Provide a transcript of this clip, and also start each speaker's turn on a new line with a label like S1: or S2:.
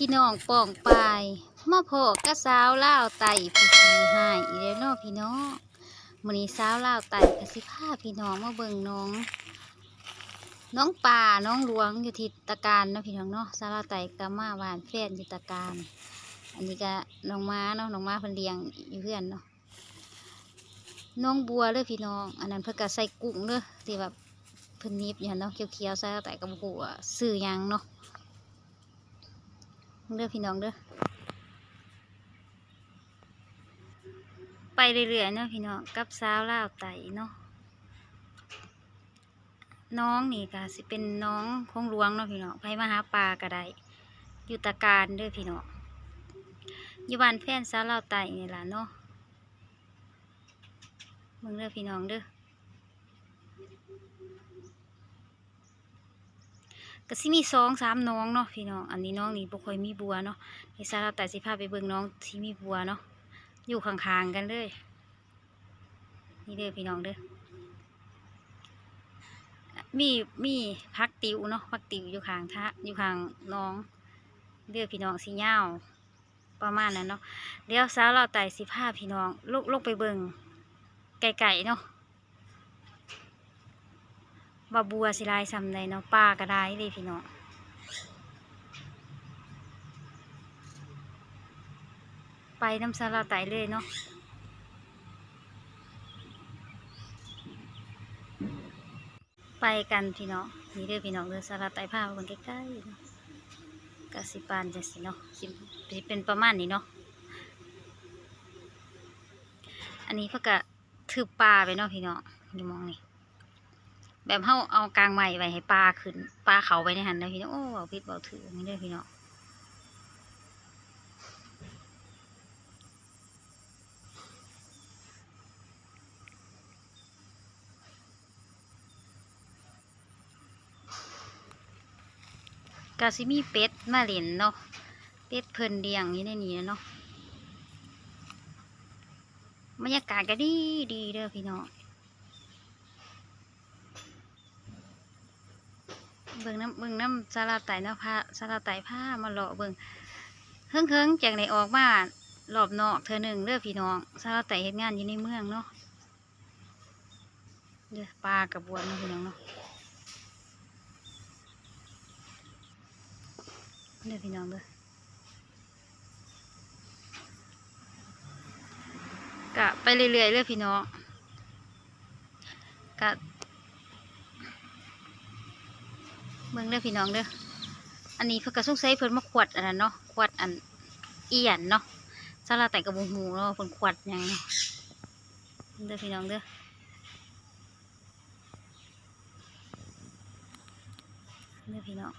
S1: ดีพี่น้องป้องปายมาพอกะสาวเล่าไต่พี่พีให้อีเด้อพี่น้องมือนี้สาวเล่าไต่กะสิพาพี่น้องมาเบิ่งน้อง น้องป่าน้องหลวงอยู่ที่ตะการเนาะพี่น้องเนาะสาวล่าไตก็มาหวานแฟนอยู่ตะการ อันนี้ก็น้องม้าเนาะน้องม้าเพิ่นเลี้ยงอยู่เพื่อนเนาะน้องบัวเลยพี่น้อง อันนั้นเพิ่นก็ใส่กุ้งเด้อที่แบบเพิ่นนิบอยู่หั่นเนาะเขียวๆใส่าวไต่ก็บ่ฮู้ว่าซื้อยังเนาะ เด้อพี่น้องเด้อไปเรื่อยๆเนาะพี่น้องกับสาวลาวไตเนาะน้องนี่ก็สิเป็นน้องของหลวงเนาะพี่น้องไปมาหาปลาก็ได้อยู่ตะการเด้อพี่น้องอยู่บ้านแฟนสาวลาวไตนี่ล่ะเนาะเบิ่งเด้อพี่น้องเด้อ ก็สิมีสองสามน้องเนาะพี่น้องอันนี้น้องนี่บ่ค่อยมีบัวเนาะนี่ซาลาแต่สิพาไปเบิ่งน้องที่มีบัวเนาะอยู่ข้างๆกันเลยนี่เด้อพี่น้องเด้อมีมีพักติวเนาะพักติวอยู่ข้างทะอยู่ข้างน้องเด้อพี่น้องสีเหย้าประมาณนั้นเนาะเดี๋ยวสาวเราไต่สิพาพี่น้องลกลกไปเบิ่งไก่ๆเนาะ บาบัวสิลายซำใดเนาะป้าก็ได้เลยพี่น้องไปน้ำซาลาไตเลยเนาะไปกันพี่น้องนี่เด้อพี่น้องเด้อซาลาไตพาไปเบิ่งใกล้ๆกสิปานจังสิเนาะสิเป็นประมาณนี้เนาะอันนี้เพื่อกะถือปลาไปเนาะพี่น้องอยู่มองนี่ แบบเฮาเอากลางใหม่ไว้ให้ปลาขึ้นปลาเขาไปในหันนะพี่น้องโอ้เอาพิษเบาถือนี่เด้พี่น้องกาซิมีเป็ดมาเล่นเนาะเป็ดเพลินเลี้ยงอยู่ในนี้เนาะบรรยากาศก็ดีดีเด้อพี่น้อง เบิ่งน้ำเบิ่งน้ำสาลาไตเนาะผ้าสาลาไตผ้ามาเลาะเบิ่งเฮิงเฮิงจากไหนออกมารอบนอกเธอหนึ่งเด้อพี่น้องสาลาไตเฮ็ดงานอยู่ในเมืองเนาะเด้อปลากระบวนเนาะพี่น้องเนาะเด้อพี่น้องเด้อกะไปเรื่อยๆเลยพี่น้องกะ เบิ่งเด้อพี่น้องเด้ออันนี้เพิ่นก็สงสัยเพิ่นมาขวดอันนั้นเนาะขวดอันเอียนเนาะซาลาแต่กระบุหูเนาะเพิ่นขวดยังเนาะเด้อพี่น้องเด้อเด้อพี่น้อง